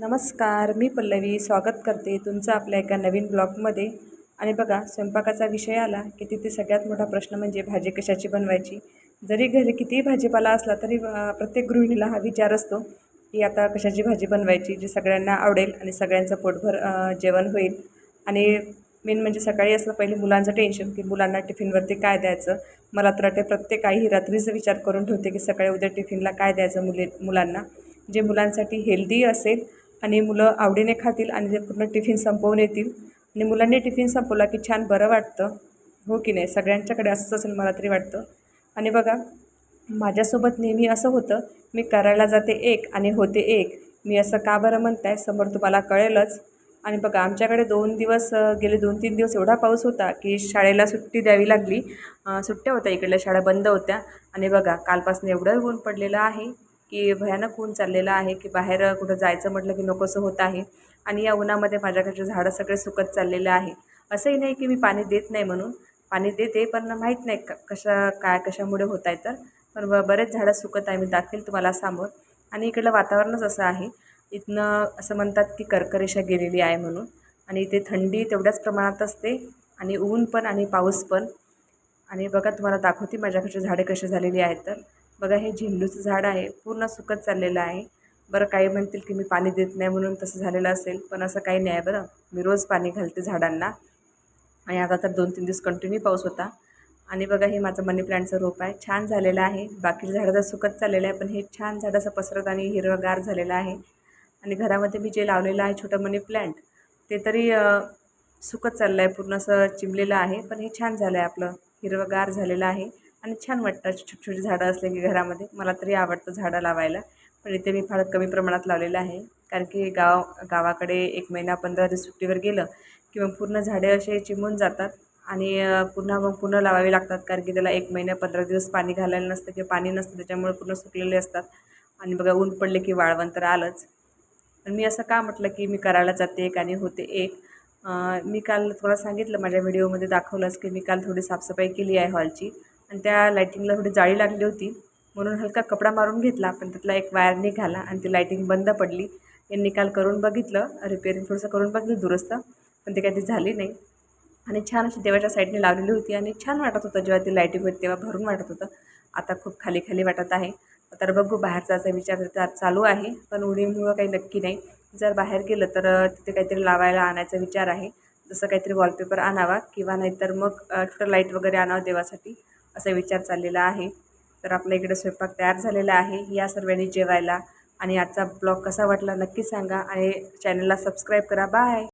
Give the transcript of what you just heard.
नमस्कार मी पल्लवी स्वागत करते तुमचं आपल्या एका नवीन ब्लॉगमध्ये. आणि बघा स्वयंपाकाचा विषय आला की तिथे सगळ्यात मोठा प्रश्न म्हणजे भाजी कशाची बनवायची? जरी घरी कितीही भाजीपाला असला तरी प्रत्येक गृहिणीला हा विचार असतो की आता कशाची भाजी बनवायची जी सगळ्यांना आवडेल आणि सगळ्यांचं पोटभर जेवण होईल. आणि मेन म्हणजे सकाळी असलं पहिले मुलांचं टेन्शन की मुलांना टिफिनवरती काय द्यायचं? मला तर वाटते प्रत्येक आई ही रात्रीचा विचार करून ठेवते की सकाळी उद्या टिफिनला काय द्यायचं मुले मुलांना? जे मुलांसाठी हेल्दी असेल आणि मुलं आवडीने खातील आणि ते पूर्ण टिफिन संपवून येतील. आणि मुलांनी टिफिन संपवला की छान बरं वाटतं. हो की नाही? सगळ्यांच्याकडे असंच असेल मला तरी वाटतं. आणि बघा माझ्यासोबत नेहमी असं होतं मी करायला जाते एक आणि होते एक. मी असं का बरं म्हणताय? समोर तुम्हाला कळेलच. आणि बघा आमच्याकडे दोन दिवस गेले दोन तीन दिवस एवढा पाऊस होता की शाळेला सुट्टी द्यावी लागली. सुट्ट्या होत्या इकडल्या शाळा बंद होत्या. आणि बघा कालपासून एवढं ऊन पडलेलं आहे. की भयानक ऊन चाललेलं आहे की बाहेर कुठं जायचं म्हटलं की नकोसं होत आहे. आणि या उन्हामध्ये माझ्याकडचे झाडं सगळे सुकत चाललेलं आहे. असंही नाही की मी पाणी देत नाही म्हणून. पाणी देते पण माहीत नाही क कशा काय कशामुळे होत आहे तर. पण बरेच झाडं सुकत आहे मी दाखवेल तुम्हाला समोर. आणि इकडलं वातावरणच असं आहे. इथनं असं म्हणतात की कर्करेषा गेलेली आहे म्हणून. आणि इथे थंडी तेवढ्याच प्रमाणात असते. आणि ऊन पण आणि पाऊस पण. आणि बघा तुम्हाला दाखवते माझ्याकडचे झाडे कसे झालेली आहेत तर. बघा हे झेंडूचं झाड आहे पूर्ण सुकत चाललेलं आहे. बरं काही म्हणतील की मी पाणी देत नाही म्हणून तसं झालेलं असेल पण असं काही नाही आहे बरं. मी रोज पाणी घालते झाडांना. आणि आता तर दोन तीन दिवस कंटिन्यू पाऊस होता. आणि बघा हे माझं मनी प्लांटचं रोप आहे. छान झालेलं आहे. बाकीचे झाडं तर सुकत चाललेलं आहे पण हे छान झाड असं पसरत आणि हिरवंगार झालेलं आहे. आणि घरामध्ये मी जे लावलेलं आहे छोटं मनी प्लांट ते तरी सुकत चाललं आहे पूर्ण असं चिमलेलं आहे पण हे छान झालं आहे आपलं. हिरवंगार झालेलं आहे. आणि छान वाटतं. छोटी छोटी झाडं असले की घरामध्ये. मला तरी आवडतं झाडं लावायला. पण इथे मी फार कमी प्रमाणात लावलेलं आहे. कारण की गाव गावाकडे एक महिना पंधरा दिवस सुट्टीवर गेलं की मग पूर्ण झाडे असे चिमून जातात. आणि पुन्हा मग पुन्हा लावावे लागतात. कारण की त्याला एक महिना पंधरा दिवस पाणी घालायला नसतं किंवा पाणी नसतं. त्याच्यामुळे पूर्ण सुकलेले असतात. आणि बघा ऊन पडले की वाळवण तर आलंच. पण मी असं का म्हटलं की मी करायला जाते एक आणि होते एक. मी काल तुम्हाला सांगितलं माझ्या व्हिडिओमध्ये दाखवलंच की मी काल थोडी साफसफाई केली आहे हॉलची. आणि त्या लायटिंगला थोडी जाळी लागली होती. म्हणून हलका कपडा मारून घेतला पण त्यातला एक वायर निघाला आणि ती लायटिंग बंद पडली. यांनी काल करून बघितलं रिपेअरिंग थोडंसं करून बघितलं दुरुस्त पण ते काही ती झाली नाही. आणि छान अशी देवाच्या साईडने लावलेली होती आणि छान वाटत होतं जेव्हा ती लायटिंग होती तेव्हा भरून वाटत होतं. आता खूप खाली खाली वाटत आहे. तर बघू बाहेर जायचा विचार तर चालू आहे पण उडीमुळं काही नक्की नाही. जर बाहेर गेलं तर तिथे काहीतरी लावायला आणायचा विचार आहे. जसं काहीतरी वॉलपेपर आणावा किंवा नाहीतर मग छोटं लाइट वगैरे आणावं देवासाठी. असा विचार चाललेला आहे. तर आपल्या इकडे स्वयंपाक तयार झालेला आहे. या सर्वांनी जेवायला आणि आजचा ब्लॉग कसा वाटला नक्की सांगा आणि चॅनलला सबस्क्राईब करा. बाय